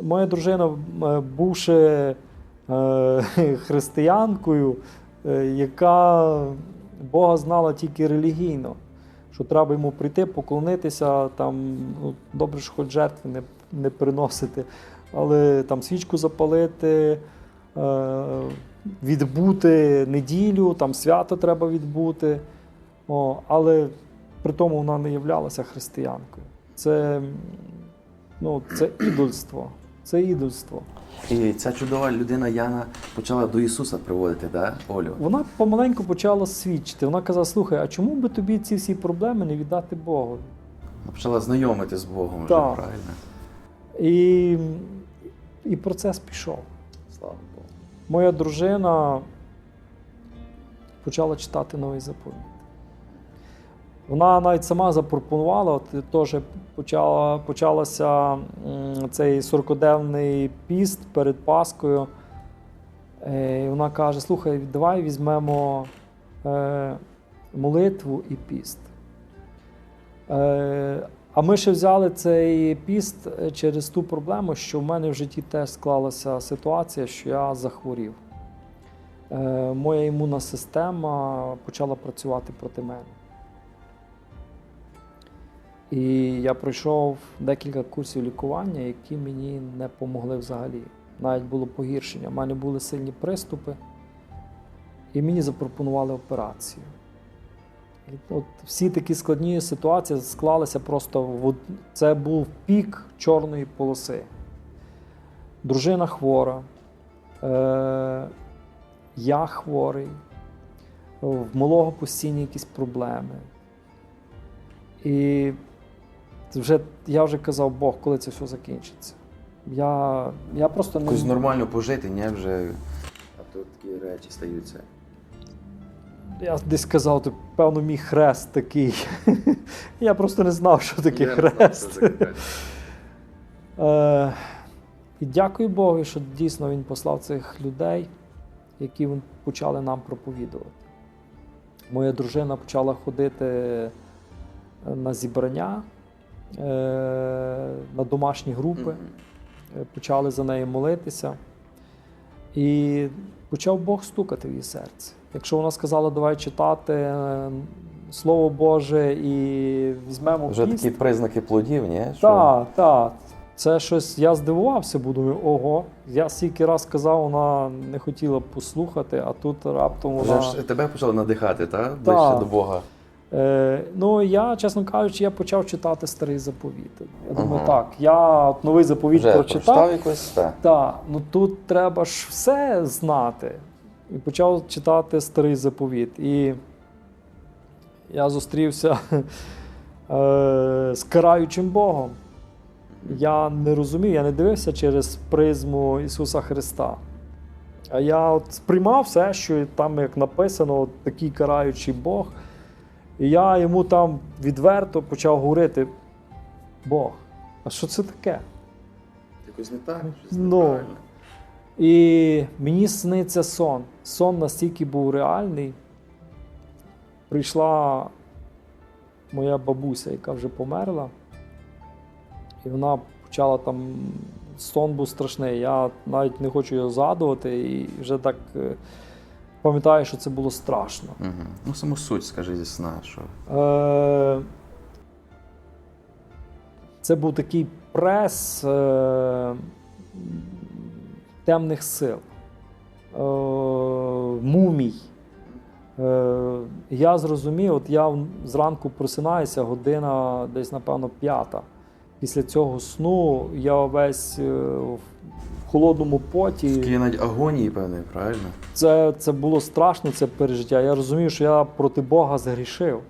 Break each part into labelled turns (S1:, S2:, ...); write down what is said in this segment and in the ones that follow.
S1: моя дружина, е, бувши е, християнкою, е, яка Бога знала тільки релігійно, що треба йому прийти, поклонитися, там, ну, добре, що хоч жертви не, не приносити, але там свічку запалити, відбути неділю, там свято треба відбути. О, але при тому вона не являлася християнкою. Це, ну, це ідольство. Це ідольство.
S2: І ця чудова людина Яна почала до Ісуса приводити, да, Олю?
S1: Вона помаленьку почала свідчити. Вона казала: слухай, а чому би тобі ці всі проблеми не віддати Богу?
S2: Вона Почала знайомити з Богом вже,
S1: Так.
S2: правильно?
S1: І, і процес пішов.
S2: Слава Богу.
S1: Моя дружина почала читати новий заповіт. Вона навіть сама запропонувала, от теж почала, почалася цей 40-денний піст перед Паскою. Е, і вона каже: слухай, давай візьмемо е, молитву і піст. Е, а ми ще взяли цей піст через ту проблему, що в мене в житті теж склалася ситуація, що я захворів. Моя імунна система почала працювати проти мене. І я пройшов декілька курсів лікування, які мені не помогли взагалі. Навіть було погіршення. У мене були сильні приступи, і мені запропонували операцію. І от всі такі складні ситуації склалися просто в це був пік чорної полоси. Дружина хвора, е- я хворий, в малого постійні якісь проблеми. І вже, я вже казав, Бог, коли це все закінчиться. Я, я просто не
S2: Якось нормально пожити, не вже. А тут такі речі стаються.
S1: Я десь казав, то певно, мій хрест такий. Я просто не знав, що таке
S2: Я не знав,
S1: хрест.
S2: що таке.
S1: Е, і дякую Богу, що дійсно він послав цих людей, які почали нам проповідувати. Моя дружина почала ходити е, на зібрання, на домашні групи, е, почали за нею молитися. І почав Бог стукати в її серце. Якщо вона сказала, давай читати е, Слово Боже і візьмемо
S2: Вже
S1: піст,
S2: такі признаки плодів, ні?
S1: Так, так. Це щось, я здивувався, бо думаю, ого. Я стільки раз казав, вона не хотіла послухати, а тут раптом
S2: Вже ж тебе почало надихати, так? Ближче до Бога.
S1: Е, ну, я, чесно кажучи, я почав читати старий заповіт. Я думаю,
S2: Ага.
S1: так, я от новий заповіт
S2: Вже
S1: прочитав.
S2: якось, так.
S1: Так, ну тут треба ж все знати. І почав читати старий заповіт. І я зустрівся е, з караючим Богом. Я не розумів, я не дивився через призму Ісуса Христа. А я от сприймав все, що там, як написано, от такий караючий Бог. І я йому там відверто почав говорити: Бог, а що це таке?
S2: Якось не так,
S1: щось Ну. І мені сниться сон. Сон настільки був реальний. Прийшла моя бабуся, яка вже померла, і вона почала там. Сон був страшний. Я навіть не хочу його згадувати, і вже так е, пам'ятаю, що це було страшно.
S2: Угу. Ну, саму суть, скажи зі сна, що.
S1: Е, Це був такий прес е, темних сил, е, мумій. Е, Я зрозумів, от я зранку просинаюся, година десь, напевно, п'ята. Після цього сну я весь е, в холодному поті.
S2: Такі навіть агонії, певне, правильно?
S1: Це, це було страшно, це пережиття. Я розумію, що я проти Бога згрішив.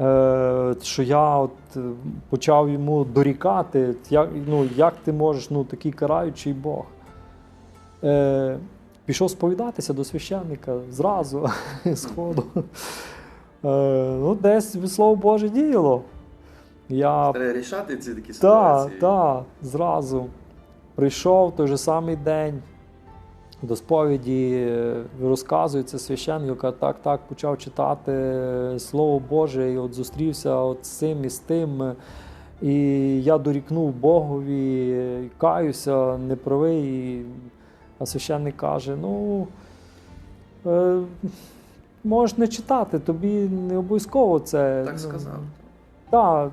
S1: Е, що я от е, почав йому дорікати, як, ну, як ти можеш, ну, такий караючий Бог. Е, пішов сповідатися до священника зразу, сходу. Е, ну, десь слово Боже діяло. Я
S2: Треба рішати ці такі
S1: так, так, зразу. Прийшов той же самий день до сповіді, е, розказується священник, так, так, почав читати Слово Боже, і от зустрівся от з цим і з тим. І я дорікнув Богові, каюся, не правий. І... А священник каже: ну, е, можеш не читати, тобі не обов'язково це.
S2: Так
S1: ну,
S2: сказав.
S1: так,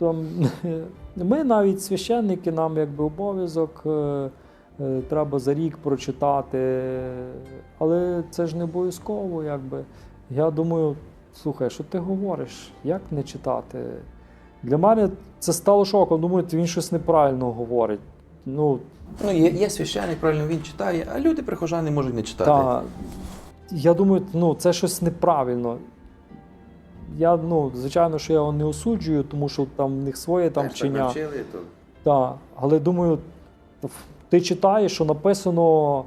S1: там, ми навіть священники, нам якби обов'язок, е, е, треба за рік прочитати. Але це ж не обов'язково, якби. Я думаю, слухай, що ти говориш? Як не читати? Для мене це стало шоком. Думаю, він щось неправильно говорить. Ну,
S2: Ну, є, є священник, правильно він читає, а люди, прихожани, можуть не читати.
S1: та, я думаю, ну, це щось неправильно. Я, ну, звичайно, що я його не осуджую, тому що там в них своє там
S2: Теж так
S1: вчення.
S2: навчили, то...
S1: Так, але думаю, ти читаєш, що написано,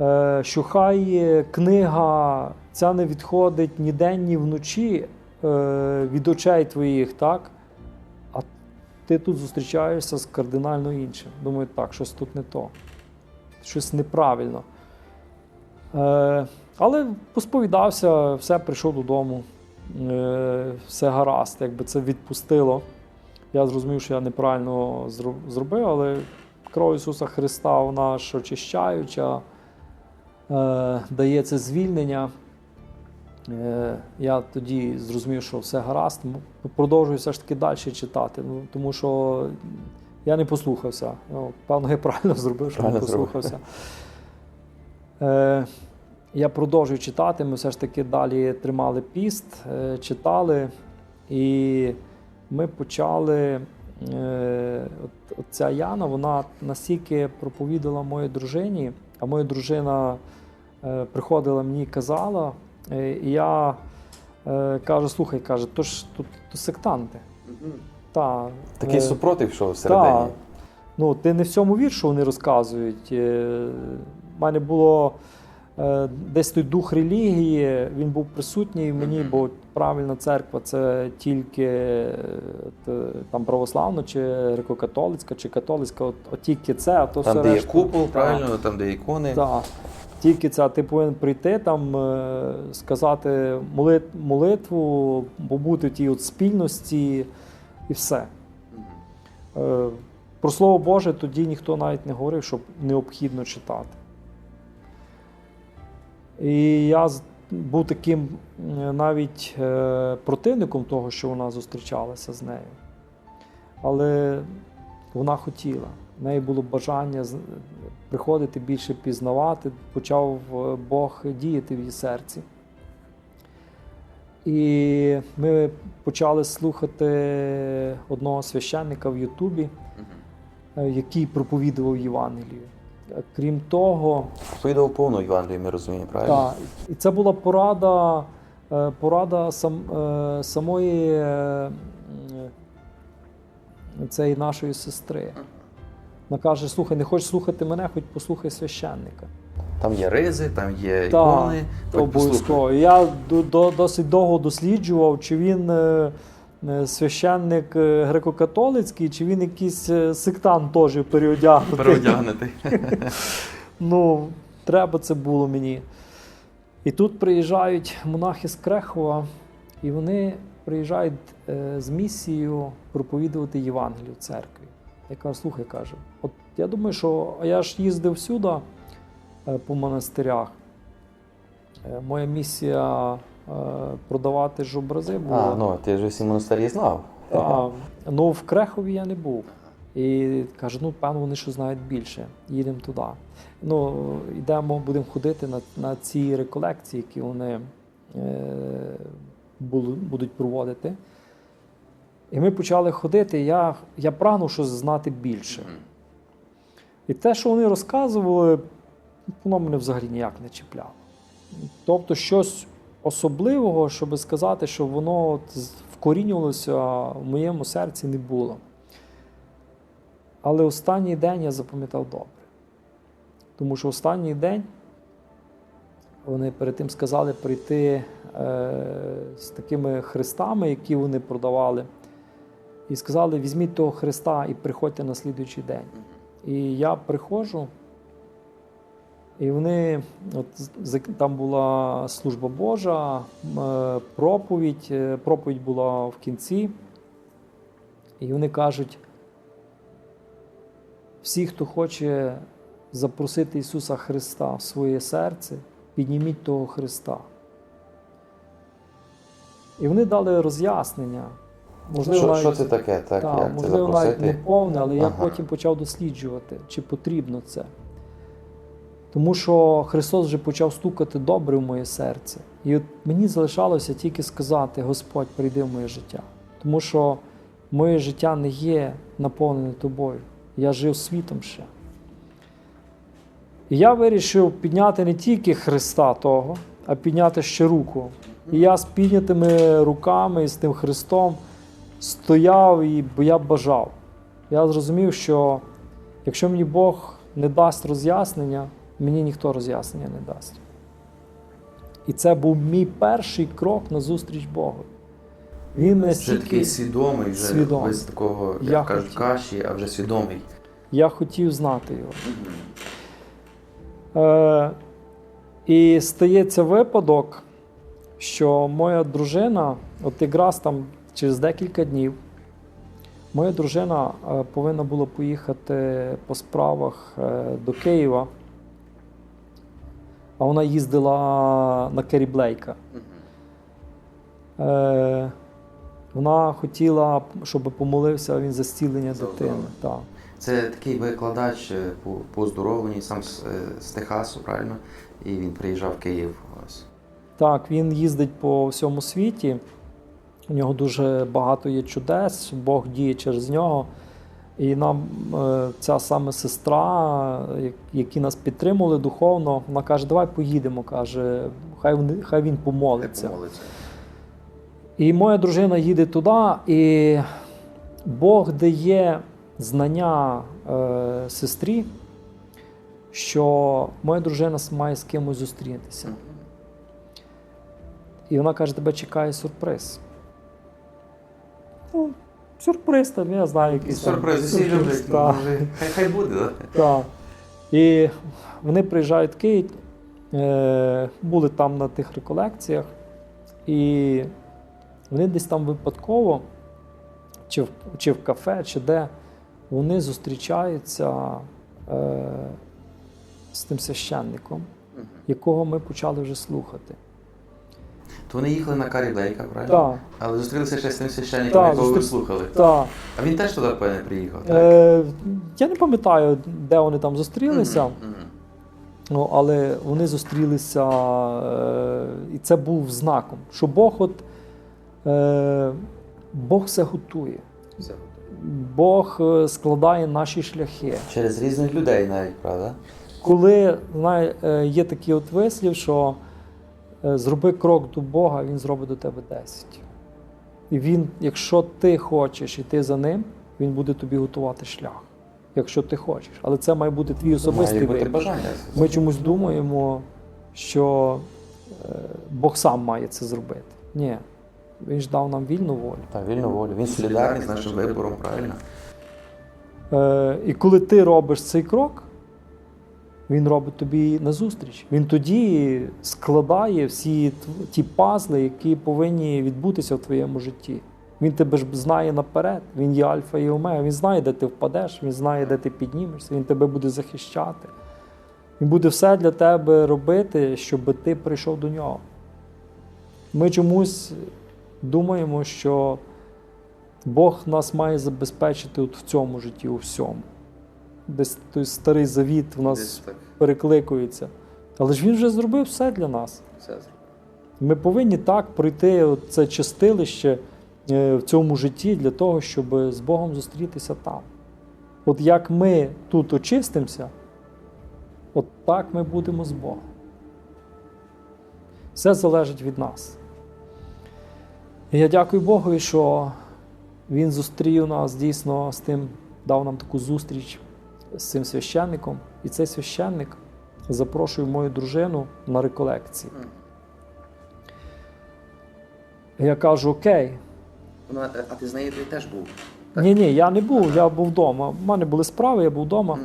S1: е, що хай книга ця не відходить ні день, ні вночі е, від очей твоїх, так? А ти тут зустрічаєшся з кардинально іншим. Думаю, так, щось тут не то. Щось неправильно. Е, але посповідався, все прийшов додому. Е, все гаразд, якби це відпустило. Я зрозумів, що я неправильно зробив, але кров Ісуса Христа, вона ж очищаюча, е, дає це звільнення. Е, я тоді зрозумів, що все гаразд, продовжую все ж таки далі читати. Ну, тому що я не послухався. Ну, певно, я правильно зробив, що не
S2: Правильно зробив.
S1: послухався. Е, я продовжую читати. Ми все ж таки далі тримали піст, е, читали. І ми почали. Е, от, от ця Яна, вона настільки проповідала моїй дружині, а моя дружина е, приходила мені і казала, і я кажу: слухай, каже, то ж тут то сектанти. Та,
S2: Такий супротив йшов всередині.
S1: так. Ну, ти не в цьому віршу вони розказують. У мене було десь той дух релігії, він був присутній в мені, бо правильна церква це тільки е, там православна, чи греко-католицька, чи католицька, от, от тільки це, а то
S2: Там,
S1: все
S2: де є купол,
S1: Так.
S2: правильно, там, де ікони.
S1: Так. Тільки це, ти повинен прийти там, е, сказати моли- молитву, побути в тій от спільності і все. Е, Про Слово Боже тоді ніхто навіть не говорив, що необхідно читати. І я був таким е, навіть е, противником того, що вона зустрічалася з нею. Але вона хотіла. В неї було бажання приходити більше пізнавати, почав е, Бог діяти в її серці. І ми почали слухати одного священника в Ютубі, який проповідував Євангелію. Крім того,
S2: Повідав повну Євангелію, ми розуміємо, правильно?
S1: та, і це була порада, е, порада сам, е, самої е, цієї нашої сестри. Вона каже: слухай, не хочеш слухати мене, хоч послухай священника.
S2: Там є ризи, там є
S1: Так,
S2: ікони.
S1: Обов'язково. Я до, до, досить довго досліджував, чи він священник е, греко-католицький, чи він якийсь е, сектант теж переодягнутий.
S2: Переодягнутий.
S1: Ну, треба це було мені. І тут приїжджають монахи з Крехова, і вони приїжджають е, з місією проповідувати Євангелію в церкві. Я кажу, слухай, каже, от я думаю, що я ж їздив сюди е, по монастирях. Е, моя місія е, продавати ж образи була.
S2: А, ну, ти ж всі монастирі знав.
S1: А, ну, в Крехові я не був. І каже, ну, певно, вони що знають більше. Їдемо туди. Ну, йдемо, будемо ходити на, на ці реколекції, які вони е, будуть проводити. І ми почали ходити. Я, я прагнув щось знати більше. І те, що вони розказували, воно мене взагалі ніяк не чіпляло. Тобто, щось особливого, щоб сказати, що воно от вкорінювалося в моєму серці, не було. Але останній день я запам'ятав добре. Тому що останній день вони перед тим сказали прийти е, з такими хрестами, які вони продавали, і сказали: візьміть того хреста і приходьте на слідуючий день. І я приходжу, і вони, от там була служба Божа, е, проповідь, е, проповідь була в кінці. І вони кажуть: всі, хто хоче запросити Ісуса Христа в своє серце, підніміть того Христа. І вони дали роз'яснення. Можливо,
S3: Що,
S1: навіть-
S3: що це таке? Так,
S1: так,
S3: як це
S1: можливо, навіть не
S3: запросити?
S1: повне, але я потім почав досліджувати, чи потрібно це. Тому що Христос вже почав стукати добре в моє серце. І от мені залишалося тільки сказати: Господь, прийди в моє життя. Тому що моє життя не є наповнене тобою. Я жив світом ще. І я вирішив підняти не тільки Христа того, а підняти ще руку. І я з піднятими руками і з тим Христом стояв і я бажав. Я зрозумів, що якщо мені Бог не дасть роз'яснення, мені ніхто роз'яснення не дасть. І це був мій перший крок на зустріч Богу. Він мене
S2: Вже такий свідомий, вже
S1: Свідомий.
S2: без такого, як
S1: Я
S2: кажуть,
S1: хотів.
S2: каші, а вже свідомий.
S1: я хотів знати його. Е, і стається випадок, що моя дружина, от якраз там через декілька днів, моя дружина е, повинна була поїхати по справах е, до Києва, а вона їздила на Керрі Блейка. Е, вона хотіла, щоб помолився він за зцілення
S2: За
S1: дитини.
S2: здоров'я.
S1: Так.
S2: Це такий викладач е, по, по оздоровленні, сам з, е, з Техасу, правильно? І він приїжджав в Київ. Ось.
S1: Так, він їздить по всьому світі. У нього дуже багато є чудес, Бог діє через нього. І нам е, ця саме сестра, які нас підтримували духовно, вона каже: давай поїдемо. каже, хай, вони- хай він помолиться.
S2: Помолиться.
S1: І моя дружина їде туди, і Бог дає знання е, сестрі, що моя дружина має з кимось зустрітися. І вона каже, тебе чекає сюрприз. Ну, сюрприз там, я знаю, якийсь
S2: Сюрприз, всі люблять. ну,
S1: Так,
S2: може, Хай, хай буде, да?
S1: так. І вони приїжджають в Київ, е, були там на тих реколекціях, і вони десь там випадково, чи в, чи в кафе, чи де, вони зустрічаються е, з тим священником, якого ми почали вже слухати.
S2: То вони їхали на Карі Блейка, правильно?
S1: Так,
S2: Але зустрілися ще з тим священником,
S1: Так,
S2: якого ви
S1: зустрі-
S2: слухали.
S1: так.
S2: А він теж туди, певне, приїхав, так?
S1: Е, я не пам'ятаю, де вони там зустрілися,
S2: Мгм,
S1: ну, але вони зустрілися, е, і це був знаком, що Бог, от, е, Бог все готує.
S2: Все.
S1: Бог е, складає наші шляхи.
S3: Через різних людей навіть, правда?
S1: Коли знає, е, є такий от вислів, що зроби крок до Бога, Він зробить до тебе 10. І він, якщо ти хочеш іти за ним, він буде тобі готувати шлях. Якщо ти хочеш. Але це має бути твій особистий вибір. Ми чомусь думаємо, що е, Бог сам має це зробити. Ні. Він ж дав нам вільну волю.
S3: Так, вільну волю. Він
S2: Солідарний
S3: солідарний
S2: з нашим вибором, правильно?
S1: Е, і коли ти робиш цей крок, він робить тобі назустріч. Він тоді складає всі ті пазли, які повинні відбутися в твоєму житті. Він тебе ж знає наперед, він є альфа і омега. Він знає, де ти впадеш, він знає, де ти піднімешся, він тебе буде захищати. Він буде все для тебе робити, щоб ти прийшов до нього. Ми чомусь думаємо, що Бог нас має забезпечити от в цьому житті, у всьому. Десь той старий завіт в нас перекликується. Але ж він вже зробив все для нас.
S2: все зробив.
S1: Ми повинні так пройти це чистилище е, в цьому житті для того, щоб з Богом зустрітися там. От як ми тут очистимося, от так ми будемо з Богом. Все залежить від нас. І я дякую Богу, що Він зустрів нас дійсно з тим, дав нам таку зустріч з цим священником. І цей священник запрошує мою дружину на реколекції. Я кажу, окей.
S2: Вона, е, а ти з нею ти теж був?
S1: Ні, ні, я не був, я був вдома. У мене були справи, я був вдома.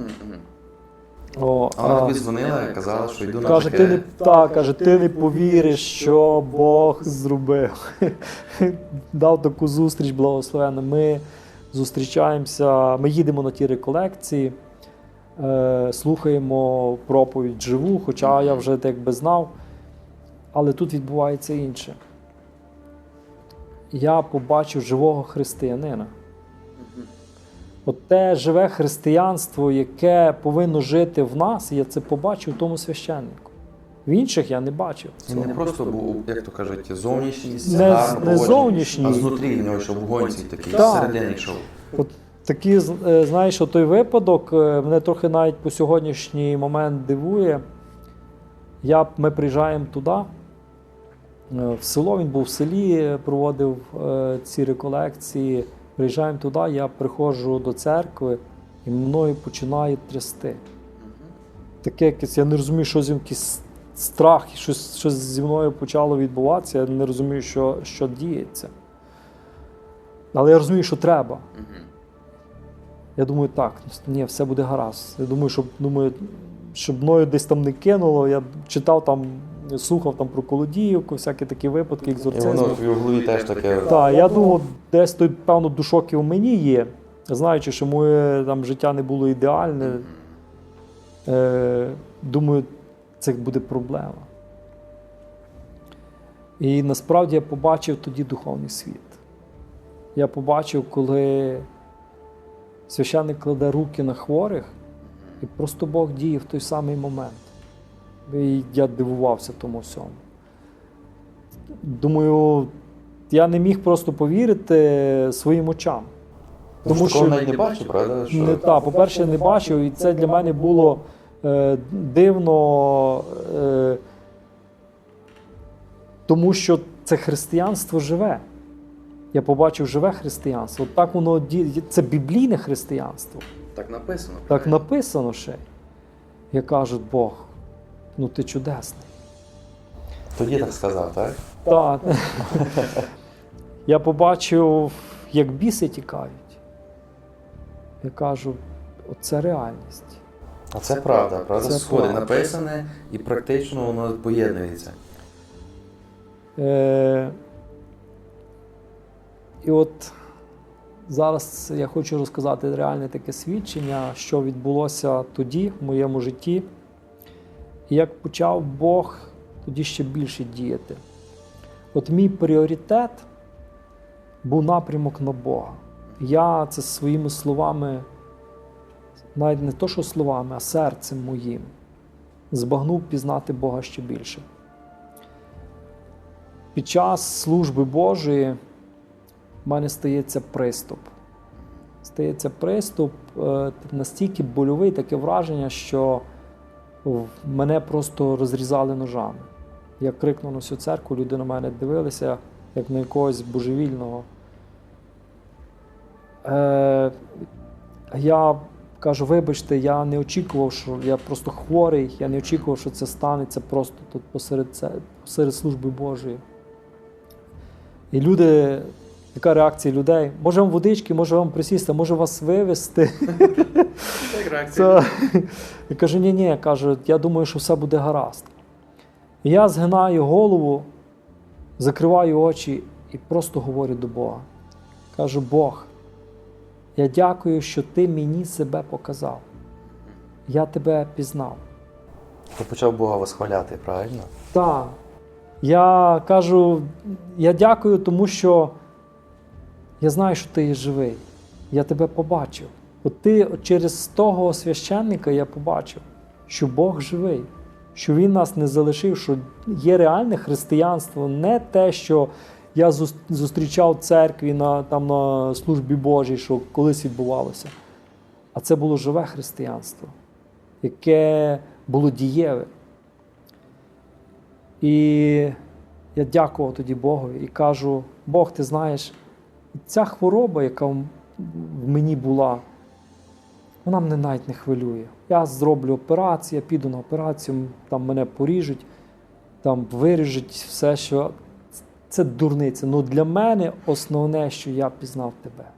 S1: О,
S2: А вона тобі дзвонила і казала, що йду на
S1: каже, ти не так, каже, ти не повіриш, що Бог зробив. Дав таку зустріч благословенну. Ми зустрічаємося, ми їдемо на ті реколекції, слухаємо проповідь живу, хоча я вже так би знав. Але тут відбувається інше. Я побачив живого християнина. От те живе християнство, яке повинно жити в нас, я це побачив в тому священнику. В інших я не бачив.
S2: Він не просто був, як то кажуть, зовнішність,
S1: Не-
S2: гарно
S1: не
S2: поводження,
S1: зовнішній.
S2: а знутрі в нього йшов вогонь такий,
S1: Так.
S2: всередині йшов.
S1: От такі, е, знаєш, той випадок е, мене трохи навіть по сьогоднішній момент дивує. Я, ми приїжджаємо туди, е, в село, він був в селі, проводив ці реколекції. Приїжджаємо туди, я приходжу до церкви і мною починає трясти. Таке якесь, я не розумію, що з якийсь страх, щось, щось зі мною почало відбуватися. Я не розумію, що, що діється. Але я розумію, що треба. Я думаю, так, ні, все буде гаразд. Я думаю, щоб, думаю, щоб мною десь там не кинуло. Я читав там, слухав там про колодіївку, всякі такі випадки,
S3: І
S1: екзорцизму.
S3: воно в його голові теж таке.
S1: Так, я думав, десь той, певно, душок і в мені є, знаючи, що моє там життя не було ідеальне. Е, думаю, це буде проблема. І насправді я побачив тоді духовний світ. Я побачив, коли священник кладе руки на хворих, і просто Бог діє в той самий момент. І я дивувався тому всьому. Думаю, я не міг просто повірити своїм очам.
S3: Тому
S1: Тому
S3: що не бачив, правда? Що...
S1: не та, по-перше, не бачив, і це для мене було е, дивно, е, тому що це християнство живе. Я побачив живе християнство. От так воно це біблійне християнство.
S2: Так написано.
S1: Так написано ще. Я кажу, Бог, ну ти чудесний.
S3: Тоді так сказав, так?
S1: Так. Я побачив, як біси тікають. Я кажу, оце реальність.
S3: А це правда, правда?
S1: Це
S2: Сходи
S1: правда.
S2: написане і практично воно поєднується.
S1: Е, і от зараз я хочу розказати реальне таке свідчення, що відбулося тоді в моєму житті, і як почав Бог тоді ще більше діяти. От мій пріоритет був напрямок на Бога. Я це своїми словами, навіть не то, що словами, а серцем моїм, збагнув пізнати Бога ще більше. Під час служби Божої мене стається приступ. Стається приступ е, настільки больовий, таке враження, що мене просто розрізали ножами. Я крикнув на всю церкву, люди на мене дивилися, як на якогось божевільного. Е, я кажу, вибачте, я не очікував, що я просто хворий, я не очікував, що це станеться просто тут посеред, посеред служби Божої. І люди, яка реакція людей? Може вам водички, може вам присісти, може вас вивезти. Це... Я кажу, ні, ні, я кажу, я думаю, що все буде гаразд. І я згинаю голову, закриваю очі і просто говорю до Бога. Кажу, Бог, я дякую, що ти мені себе показав. Я тебе пізнав.
S3: Ти почав Бога восхваляти, правильно?
S1: Так. Я кажу, я дякую, тому що я знаю, що ти є живий. Я тебе побачив. От ти через того священника я побачив, що Бог живий, що Він нас не залишив, що є реальне християнство, не те, що я зустрічав в церкві на, там, на службі Божій, що колись відбувалося. А це було живе християнство, яке було дієве. І я дякував тоді Богові і кажу: Бог, ти знаєш, ця хвороба, яка в в мені була, вона мене навіть не хвилює. Я зроблю операцію, я піду на операцію, там мене поріжуть, там виріжуть все, що це дурниця. Ну для мене основне, що я пізнав тебе.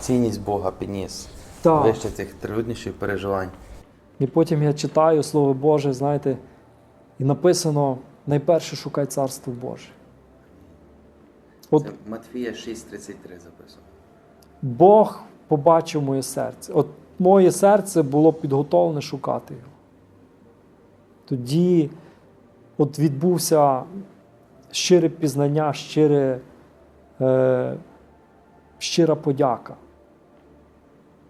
S3: Цінність Бога підніс.
S1: Так.
S2: Вище цих трудніших переживань.
S1: І потім я читаю Слово Боже, знаєте, і написано: найперше шукай царство Боже. От
S2: Це Матфія 6.33 записано.
S1: Бог побачив моє серце. От моє серце було підготовлене шукати його. Тоді от відбувся щире пізнання, щире, е, щира подяка.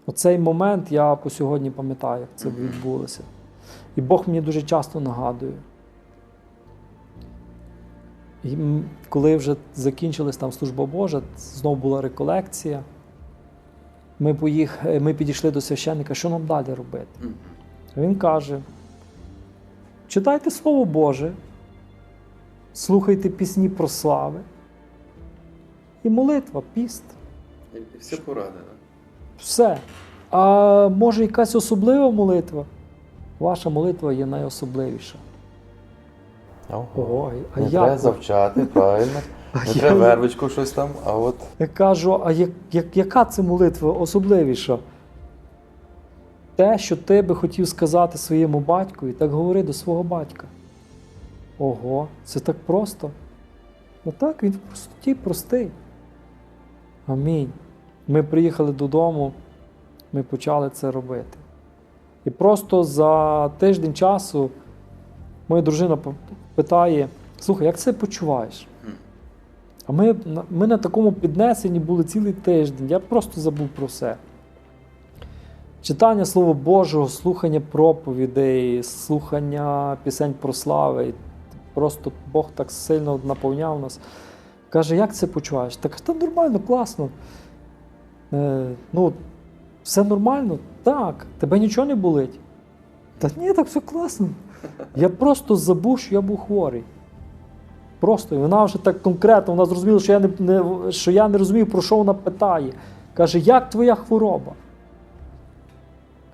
S1: Оцей момент я по сьогодні пам'ятаю, як це відбулося. І Бог мені дуже часто нагадує. І коли вже закінчилась там служба Божа, знову була реколекція. Ми, поїх, е, ми підійшли до священника, що нам далі робити? Він каже: читайте Слово Боже, слухайте пісні про слави і молитва, піст.
S2: І все поради, так?
S1: Все. А може якась особлива молитва? Ваша молитва є найособливіша.
S3: Ого.
S1: А
S3: Не
S1: як?
S3: треба завчати, правильно. Не
S1: я-
S3: треба вервичку щось там, а от
S1: Я кажу, а як, як, яка це молитва особливіша? Те, що ти би хотів сказати своєму батькові, так говори до свого батька. Ого, це так просто. Ну так, він в простоті простий. Амінь. Ми приїхали додому, ми почали це робити. І просто за тиждень часу моя дружина питає: слухай, як це почуваєш? А ми, ми на такому піднесенні були цілий тиждень. Я просто забув про все. Читання Слова Божого, слухання проповідей, слухання пісень про слави. Просто Бог так сильно наповняв нас. Каже, як це почуваєш? Так та нормально, класно. Е, ну, все нормально? Так. Тебе нічого не болить? Та ні, так все класно. Я просто забув, що я був хворий. Просто і вона вже так конкретно, вона зрозуміла, що я не, не, що я не розумію, про що вона питає. Каже, як твоя хвороба?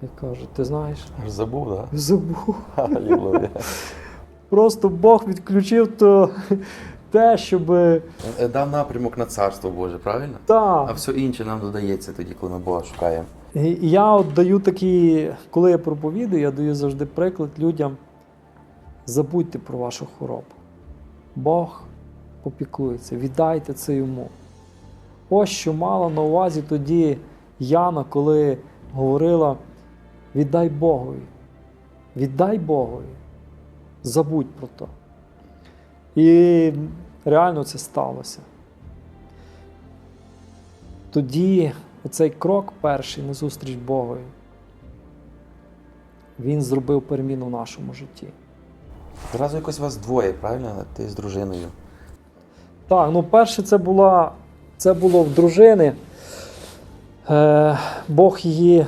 S1: Я кажу, ти знаєш,
S3: забув, так?
S1: забув. Просто Бог відключив то, те, щоб.
S2: Е, Дав напрямок на царство Боже, правильно? А все інше нам додається тоді, коли ми Бога шукаємо.
S1: І я от даю такі, коли я проповідую, я даю завжди приклад людям. Забудьте про вашу хворобу. Бог попіклується, віддайте це йому. Ось що мала на увазі тоді Яна, коли говорила: віддай Богові, віддай Богові, забудь про то. І реально це сталося. Тоді оцей крок перший на зустріч Богові, він зробив переміну в нашому житті.
S3: Зразу якось вас двоє, правильно? Ти з дружиною.
S1: Так, ну перше це була, це було в дружини. Е, Бог її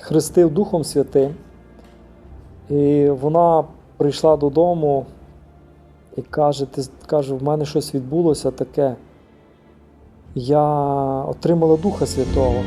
S1: хрестив Духом Святим. І вона прийшла додому і каже: ти, каже, в мене щось відбулося таке. Я отримала Духа Святого.